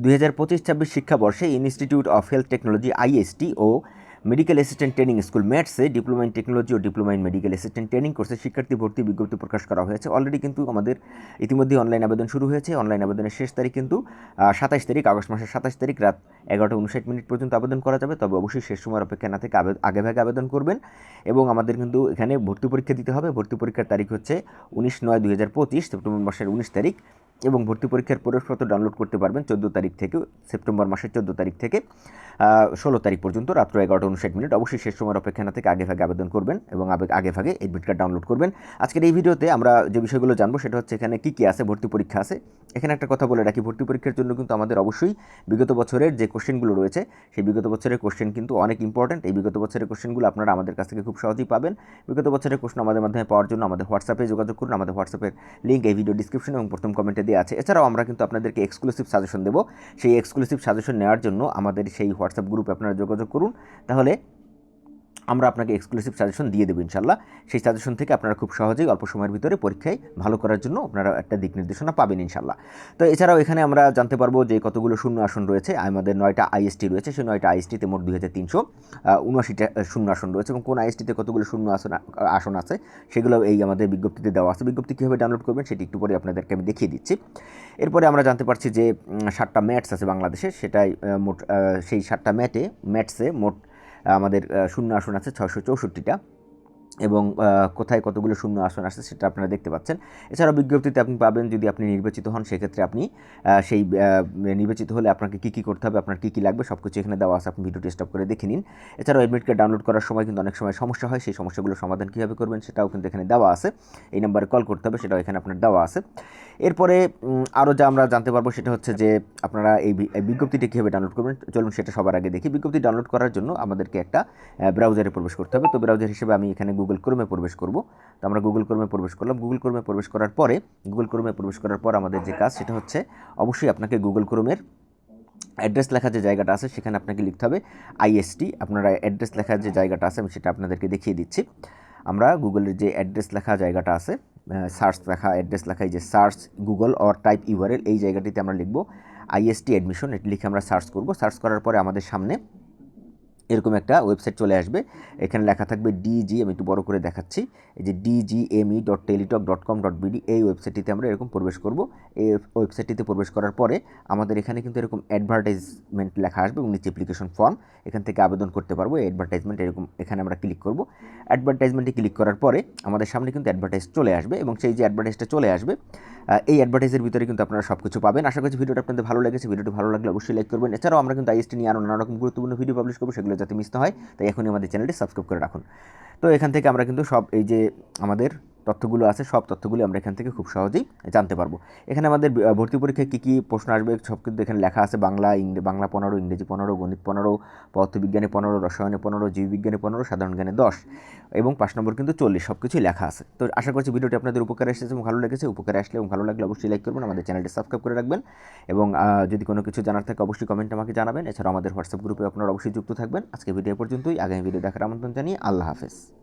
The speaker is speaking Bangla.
দুই হাজার পঁচিশ ছাব্বিশ শিক্ষাবর্ষে institute of health technology IST O medical assistant training school ম্যাটসে diploma in technology O diploma in medical assistant training কোর্সে শিক্ষার্থী ভর্তি বিজ্ঞপ্তি প্রকাশ করা হয়েছে। অলরেডি কিন্তু আমাদের ইতিমধ্যে অনলাইন আবেদন শুরু হয়েছে। অনলাইন আবেদনের শেষ তারিখ কিন্তু সাতাশ তারিখ, আগস্ট মাসের সাতাশ তারিখ, রাত এগারোটা উনষাট মিনিট পর্যন্ত আবেদন করা যাবে। তবে অবশ্যই শেষ সময়ের অপেক্ষা না থেকে আবে- আগে ভাগে আবেদন করবেন এবং আমাদের কিন্তু এখানে ভর্তি পরীক্ষা দিতে হবে। ভর্তি পরীক্ষার তারিখ হচ্ছে উনিশ নয় দুই হাজার পঁচিশ, সেপ্টেম্বর মাসের উনিশ তারিখ। এবং ভর্তি পরীক্ষার প্রবেশপত্র ডাউনলোড করতে পারবেন চোদ্দ তারিখ থেকে সেপ্টেম্বর মাসের চোদ্দ তারিখ থেকে ষোলো তারিখ পর্যন্ত, রাত্র এগারোটা উনষাট মিনিট। অবশ্যই শেষ সময়ের অপেক্ষা না থেকে আগে ভাগে আবেদন করবেন এবং আগে ভাগে এডমিট কার্ড ডাউনলোড করবেন। আজকের এই ভিডিওতে আমরা যে বিষয়গুলো জানব সেটা হচ্ছে এখানে কী কী আছে, ভর্তি পরীক্ষা আছে। এখানে একটা কথা বলে রাখি, ভর্তি পরীক্ষার জন্য কিন্তু আমাদের অবশ্যই বিগত বছরের যে কোশ্চেনগুলো রয়েছে, সেই বিগত বছরের কোশ্চেন কিন্তু অনেক ইম্পর্ট্যান্ট এই বিগত বছরের কোশ্চেনগুলো আপনারা আমাদের কাছ থেকে খুব সহজেই পাবেন। বিগত বছরের প্রশ্ন আমাদের মাধ্যমে পাওয়ার জন্য আমাদের হোয়াটসঅ্যাপে যোগাযোগ করুন। আমাদের হোয়াটসঅ্যাপের লিঙ্ক এই ভিডিও ডিসক্রিপশন এবং প্রথম কমেন্টে দেওয়া আছে। এছাড়াও আমরা কিন্তু আপনাদেরকে এক্সক্লুসিভ সাজেশন দেবো। সেই এক্সক্লুসিভ সাজেশন নেওয়ার জন্য আমাদের সেই হোয়াটসঅ্যাপ গ্রুপে আপনারা যোগাযোগ করুন। তাহলে আমরা আপনাকে এক্সক্লুসিভ সাজেশন দিয়ে দেবো ইনশাল্লাহ। সেই সাজেশন থেকে আপনারা খুব সহজেই অল্প সময়ের ভিতরে পরীক্ষায় ভালো করার জন্য আপনারা একটা দিক নির্দেশনা পাবেন ইনশাল্লাহ। তো এছাড়াও এখানে আমরা জানতে পারব যে কতগুলো শূন্য আসন রয়েছে। আমাদের নয়টা আইএসটি রয়েছে। সেই নয়টা আইএসটিতে মোট দুই হাজার তিনশো উনআশিটা শূন্য আসন রয়েছে এবং কোন আইএসটিতে কতগুলো শূন্য আসন আসন আছে সেগুলো এই আমাদের বিজ্ঞপ্তিতে দেওয়া আছে। বিজ্ঞপ্তি কীভাবে ডাউনলোড করবেন সেটি একটু পরে আপনাদেরকে আমি দেখিয়ে দিচ্ছি। এরপরে আমরা জানতে পারছি যে সাতটা ম্যাটস আছে বাংলাদেশে। সেটাই মোট সেই সাতটা ম্যাটে ম্যাটসে মোট আমাদের শূন্য আসন আছে ছয়শো চৌষট্টিটা। এবং কোথায় কতগুলো শূন্য আসন আছে সেটা আপনারা দেখতে পাচ্ছেন। এছাড়াও বিজ্ঞপ্তিতে আপনি পাবেন, যদি আপনি নির্বাচিত হন, সেক্ষেত্রে আপনি সেই নির্বাচিত হলে আপনাকে কী কী করতে হবে, আপনার কী কী লাগবে সব কিছু এখানে দেওয়া আছে, আপনি ভিডিওটি স্টপ করে দেখে নিন। এছাড়াও এডমিট কার্ড ডাউনলোড করার সময় কিন্তু অনেক সময় সমস্যা হয়, সেই সমস্যাগুলো সমাধান কীভাবে করবেন সেটাও কিন্তু এখানে দেওয়া আছে। এই নাম্বারে কল করতে হবে, সেটাও এখানে আপনার দেওয়া আছে। এরপরে আরও যা আমরা জানতে পারব সেটা হচ্ছে যে আপনারা এই বিজ্ঞপ্তিটি কীভাবে ডাউনলোড করবেন? চলুন সেটা সবার আগে দেখি। বিজ্ঞপ্তি ডাউনলোড করার জন্য আমাদেরকে একটা ব্রাউজারে প্রবেশ করতে হবে। তো ব্রাউজার হিসেবে আমি এখানে গুগল ক্রোমে প্রবেশ করব। তো আমরা গুগল ক্রোমে প্রবেশ করলাম। গুগল ক্রোমে প্রবেশ করার পরে গুগল ক্রোমে প্রবেশ করার পর আমাদের যে কাজ সেটা হচ্ছে অবশ্যই আপনাকে গুগল ক্রোমের অ্যাড্রেস লেখা যে জায়গাটা আছে সেখানে আপনাকে লিখতে হবে আইএসটি আপনারা অ্যাড্রেস লেখার যে জায়গাটা আছে আমি সেটা আপনাদেরকে দেখিয়ে দিচ্ছি। আমরা গুগলের যে অ্যাড্রেস লেখা জায়গাটা আছে সার্চ লেখা অ্যাড্রেস লেখা, এই যে search Google or type URL এই জায়গাটিতে আমরা লিখব আইএসটি অ্যাডমিশন এটি লিখে আমরা সার্চ করব। সার্চ করার পরে আমাদের সামনে এরকম একটা ওয়েবসাইট চলে আসবে। এখানে লেখা থাকবে ডিজি আমি একটু বড় করে দেখাচ্ছি। এই যে DGME dot Teletalk dot com dot BD এই ওয়েবসাইটটিতে আমরা এরকম প্রবেশ করব। এই ওয়েবসাইটটিতে প্রবেশ করার পরে আমাদের এখানে কিন্তু এরকম অ্যাডভার্টাইজমেন্ট লেখা আসবে এবং নিচে অ্যাপ্লিকেশন ফর্ম এখান থেকে আবেদন করতে পারব। এই অ্যাডভার্টাইজমেন্ট এরকম, এখানে আমরা ক্লিক করব। অ্যাডভার্টাইজমেন্টে ক্লিক করার পরে আমাদের সামনে কিন্তু অ্যাডভার্টাইজ চলে আসবে এবং সেই যে অ্যাডভার্টাইজটা চলে আসবে এই অ্যাডভার্টাইজের ভিতরে কিন্তু আপনারা সব কিছু পাবেন। আশা করছি ভিডিওটা আপনাদের ভালো লেগেছে। ভিডিওটি ভালো লাগলে অবশ্যই লাইক করবেন। এছাড়াও আমরা কিন্তু আইএসটি নিয়ে আরও নানা রকম গুরুত্বপূর্ণ ভিডিও পাবলিশ করব, সেগুলো যাতে মিস না হয়, তাই এখনই আমাদের চ্যানেলটি সাবস্ক্রাইব করে রাখুন। তো এখান থেকে আমরা কিন্তু সব এই যে আমাদের তথ্যগুলো আছে, সব তথ্যগুলো আমরা এখান থেকে খুব সহজেই জানতে পারব। এখানে আমাদের ভর্তি পরীক্ষায় কী কী প্রশ্ন আসবে, সব কিন্তু এখানে লেখা আছে। বাংলা বাংলা পনেরো, ইংরেজি পনেরো, গণিত পনেরো, পদার্থবিজ্ঞানে পনেরো, রসায়নে পনেরো, জীববিজ্ঞানে পনেরো, সাধারণ জ্ঞানে দশ এবং পাঁচ নম্বর কিন্তু চল্লিশ, সব কিছুই লেখা আছে। তো আশা করছি ভিডিওটি আপনাদের উপকারে এসেছে এবং ভালো লেগেছে। উপকারে আসলে এবং ভালো লাগলে অবশ্যই লাইক করবেন, আমাদের চ্যানেলটি সাবস্ক্রাইব করে রাখবেন এবং যদি কোনো কিছু জানার থাকে অবশ্যই কমেন্ট আমাকে জানাবেন। এছাড়াও আমাদের হোয়াটসঅ্যাপ গ্রুপে আপনারা অবশ্যই যুক্ত থাকবেন। আজকে ভিডিও পর্যন্তই। আগামী ভিডিও দেখার আমন্ত্রণ জানিয়ে আল্লাহ হাফেজ।